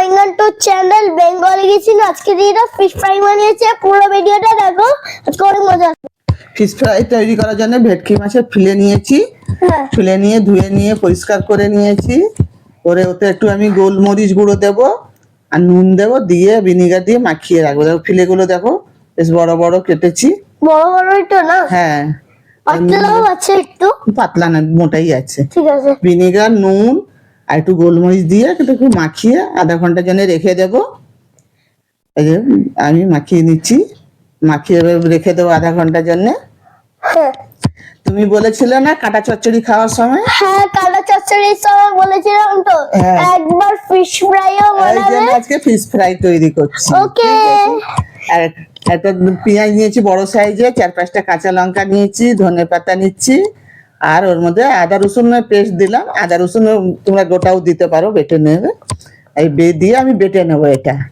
Welcome to channel Bengali গেছিল আজকে দিদিরা ফিশ ফ্রাই বানিয়েছে পুরো ভিডিওটা দেখো আজকে অনেক মজা ফিশ ফ্রাই তৈরি করার জন্য ভেটকি মাছের ফিলে নিয়েছি হ্যাঁ। ফিলে নিয়ে ধুয়ে নিয়ে পরিষ্কার করে নিয়েছি। করে ওতে একটু আমি গোলমরিচ গুঁড়ো দেব আর নুন দেবো দিয়ে ভিনিগার দিয়ে মাখিয়ে রাখব। দেখো ফিলেগুলো দেখো বেশ বড় বড় কেটেছি। বড় বড়ই তো না? হ্যাঁ। পাতলাও আছে একটু। পাতলা না মোটাই আছে। ঠিক আছে। ভিনিগার নুন আর একটু গোলমরিচ দিয়ে একটু মাখিয়ে আধা ঘণ্টার জন্য রেখে দেব। এই যে আমি মাখিয়ে নিচ্ছি। মাখিয়ে রেখে দেবো আধা ঘণ্টার জন্য। হ্যাঁ। তুমি বলেছিলে না কাটা চচ্চড়ি খাওয়ার সময়? হ্যাঁ কালো চচ্চড়ির সময় বলেছিলাম তো। হ্যাঁ। একবার ফিশ ফ্রাইও বানাবে আজকে ফিশ ফ্রাই তৈরি করছি। ওকে। আর একটা পেঁয়াজ নিয়েছি বড় সাইজে চার পাঁচটা কাঁচা লঙ্কা নিয়েছি ধনে পাতা নিচ্ছি। আর ওর মধ্যে আদা রসুনের পেস্ট দিলাম। আদা রসুন তোমরা গোটাও দিতে পারো বেটে নেবে। এই বে- দিয়ে আমি বেটে নেব এটা।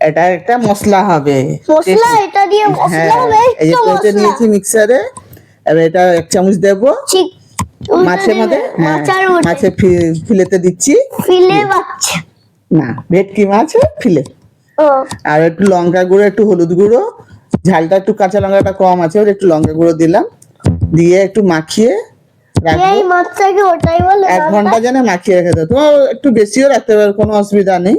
এটা একটা মশলা হবে। মশলা? এটা দিয়ে হ্যাঁ মশলা হবে এই যে একটু কেটে নিয়েছি মিক্সারে। এবার এটা এক চামচ দেবো। মাছের মধ্যে? হ্যাঁ মাছের ফি- ফিলেতে দিচ্ছি। ফিলে বাচ্চা না ভেটকি মাছ ফিলে। আর একটু লঙ্কা গুঁড়ো একটু হলুদ গুঁড়ো। ঝালটা একটু কাঁচা লঙ্কাটা কম আছে ওর একটু লঙ্কা গুঁড়ো দিলাম। দিয়ে একটু মাখিয়ে রাখব। এই মাছটাকে ওটাই বলে এক ঘণ্টা যেন মাখিয়ে রেখে দেবো তোমার একটু বেশিও রাখতে পারো কোনো অসুবিধা নেই।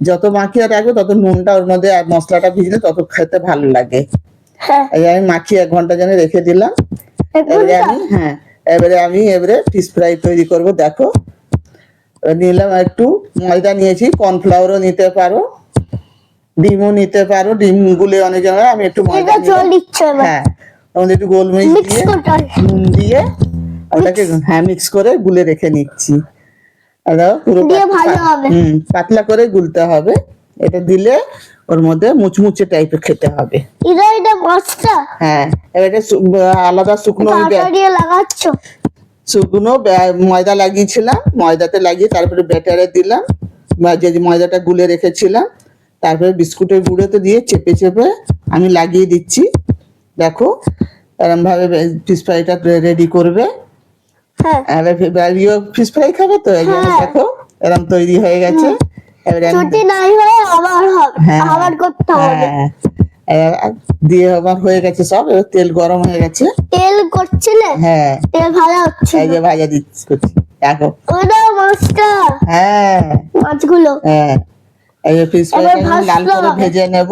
যত মাখিয়ে রাখব তত নুনটা ওর মধ্যে আর মশলাটা ভিজলে তত খেতে ভালো লাগে। হ্যাঁ। আমি মাখিয়ে এক ঘণ্টা যেন রেখে দিলাম। এবারে আমি হ্যাঁ এবারে আমি এবারে ফিশ ফ্রাই তৈরি করব দেখো। নিলাম একটু ময়দা নিয়েছি কর্নফ্লাওয়ারও নিতে পারো ডিমও নিতে পারো ডিম গুলে অনেক আমি একটু ময়দা হ্যাঁ মধ্যে একটু গোলমরিচ দিয়ে নুন দিয়ে ওটাকে হ্যাঁ মিক্স করে গুলে রেখে নিচ্ছি। পুরো। হুম পাতলা করে গুলতে হবে। এটা দিলে ওর মধ্যে মুচমুচে টাইপের খেতে হবে। এটা এটা মাছটা হ্যাঁ এটা আলাদা শুকনো লাগাচ্ছ? শুকনো ময়দা লাগিয়েছিলাম ময়দাতে লাগিয়ে তারপরে ব্যাটারে দিলাম। যে ময়দাটা গুলে রেখেছিলাম তারপরে বিস্কুটের গুঁড়োতে দিয়ে চেপে চেপে আমি লাগিয়ে দিচ্ছি। দেখো এরম ভাবে ফিশ ফ্রাইটা রেডি করবে। হ্যাঁ। ফিশ ফ্রাই খাবে তো? এই জন্য হ্যাঁ। দেখো এরম তৈরি হয়ে গেছে। ছুটি নাই হয়ে আবার হবে। হ্যাঁ। আবার করতে হবে। হ্যাঁ। দিয়ে আমার হয়ে গেছে সব। এবার তেল গরম হয়ে গেছে। তেল করছিলে হ্যাঁ। তেল ভাজা হচ্ছে এই যে ভাজা দিচ্ছি করছি। দেখো। ওটা মাছটা। হ্যাঁ। মাছগুলো। হ্যাঁ। এই ফিশ এবার লাল করে ভেজে নেব।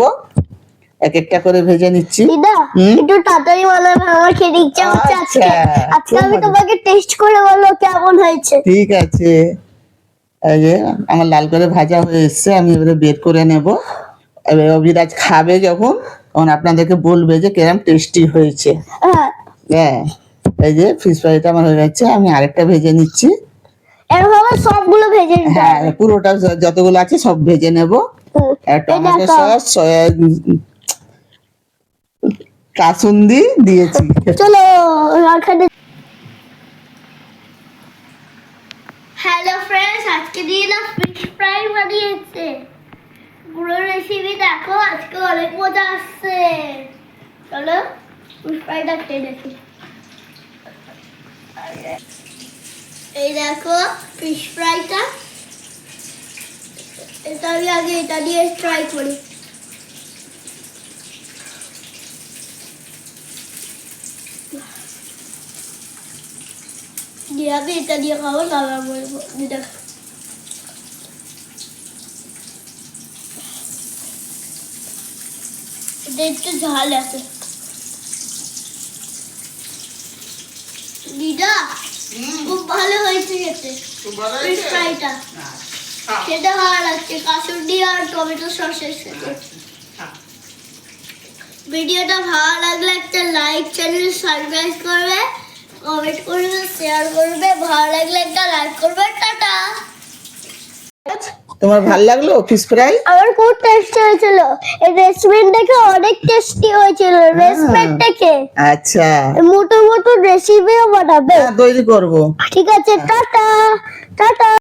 এক একটা করে ভেজে নিচ্ছি। দিদা? একটু তাড়াতাড়ি বানাবে আমার খেতে ইচ্ছা হচ্ছে আজকে। আজকে আমি তোমাকে টেস্ট করে বলব কেমন হয়েছে। ঠিক আছে। এই যে আমার লাল করে ভাজা হয়ে এসছে আমি এবারে বের করে নেব। এবার অভিরাজ খাবে যখন তখন আপনাদেরকে বলবে যে কিরম টেস্টি হয়েছে। হ্যাঁ। হ্যাঁ এই যে ফিশ ফ্রাইটা আমার হয়ে গেছে আমি আরেকটা ভেজে নিচ্ছি। এরভাবে সবগুলো ভেজে হ্যাঁ পুরোটা যতগুলো আছে সব ভেজে নেব। টমেটো সস সয়া কাসুন্দি দিয়েছি। চলো ওখানে হ্যালো ফ্রেন্ডস আজকে দিয়ে না ফিশ ফ্রাই বানিয়েছে। পুরো রেসিপি দেখো আজকে অনেক মজা আসছে। চলো ফিশ ফ্রাইটা খেয়ে দেখি। এই দেখো ফিশ ফ্রাইটা এটা আমি আগে এটা দিয়ে ট্রাই করি। দিয়ে আমি এটা দিয়ে খাব তারপর এটা একটু ঝাল আছে দিদা খুব ভালো হয়েছে খেতে ফ্রাইটা খেতে ভালো লাগছে কাসুর কাসুন্দি আর টমেটো সসের সাথে ভিডিওটা ভালো লাগলে একটা লাইক চ্যানেল সাবস্ক্রাইব করবে কমেন্ট করবে শেয়ার করবে ভালো লাগলে একটা লাইক করবে টাটা। তোমার ভালো লাগল ফিশ ফ্রাই আমার খুব টেস্টি হয়েছিল। এই রেস্টুরেন্ট দেখে অনেক টেস্টি হয়েছিল রেস্টুরেন্ট থেকে আচ্ছা। মোটো মোটো রেসিপিও বানাবে। হ্যাঁ তৈরি করব। ঠিক আছে টাটা টাটা।